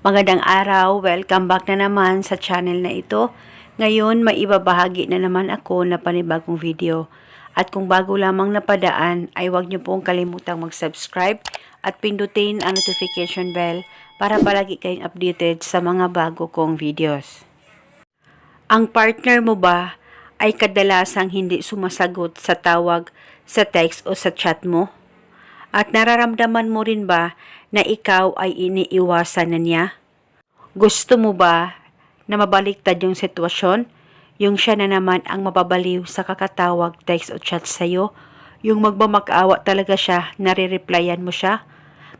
Magandang araw, welcome back na naman sa channel na ito. Ngayon, may ibabahagi na naman ako na panibagong video. At kung bago lamang napadaan, ay huwag niyo pong kalimutang mag-subscribe at pindutin ang notification bell para palagi kayong updated sa mga bago kong videos. Ang partner mo ba ay kadalasang hindi sumasagot sa tawag, sa text o sa chat mo? At nararamdaman mo rin ba na ikaw ay iniiwasan na niya? Gusto mo ba na mabaliktad yung sitwasyon? Yung siya na naman ang mababaliw sa kakatawag, text o chat sa'yo? Yung magmamakaawa talaga siya, nare-replyan mo siya?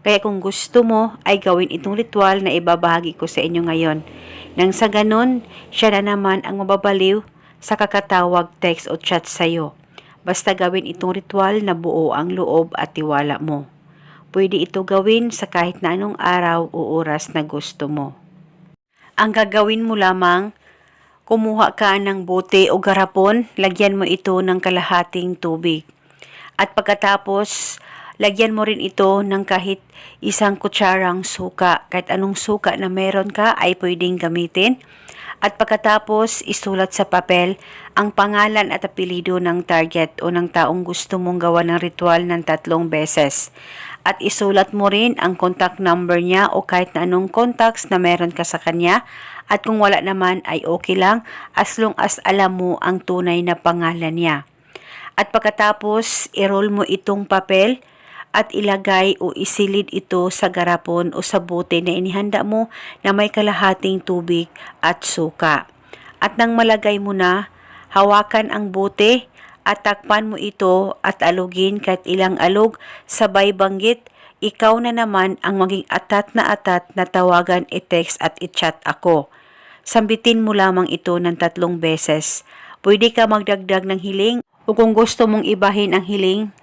Kaya kung gusto mo, ay gawin itong ritual na ibabahagi ko sa inyo ngayon. Nang sa ganun, siya na naman ang mababaliw sa kakatawag, text o chat sa'yo. Basta gawin itong ritual na buo ang loob at tiwala mo. Pwede ito gawin sa kahit na anong araw o oras na gusto mo. Ang gagawin mo lamang, kumuha ka ng bote o garapon, lagyan mo ito ng kalahating tubig. At pagkatapos, lagyan mo rin ito ng kahit isang kutsarang suka. Kahit anong suka na meron ka ay pwedeng gamitin. At pagkatapos, isulat sa papel ang pangalan at apelido ng target o ng taong gusto mong gawa ng ritual ng tatlong beses. At isulat mo rin ang contact number niya o kahit na anong contacts na meron ka sa kanya. At kung wala naman ay okay lang as long as alam mo ang tunay na pangalan niya. At pagkatapos, i-roll mo itong papel at ilagay o isilid ito sa garapon o sa bote na inihanda mo na may kalahating tubig at suka. At nang malagay mo na, hawakan ang bote at takpan mo ito at alugin kahit ilang alog sabay banggit ikaw na naman ang maging atat na atat na tawagan i-text at i-chat ako. Sambitin mo lamang ito ng tatlong beses. Pwede ka magdagdag ng hiling o kung gusto mong ibahin ang hiling,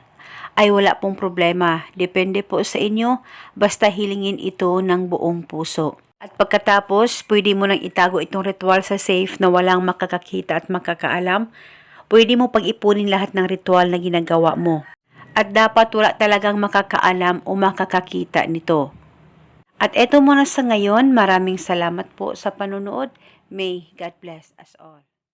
ay wala pong problema. Depende po sa inyo, basta hilingin ito ng buong puso. At pagkatapos, pwede mo nang itago itong ritual sa safe na walang makakakita at makakaalam. Pwede mo pag-ipunin lahat ng ritual na ginagawa mo. At dapat wala talagang makakaalam o makakakita nito. At eto muna sa ngayon, maraming salamat po sa panunood. May God bless us all.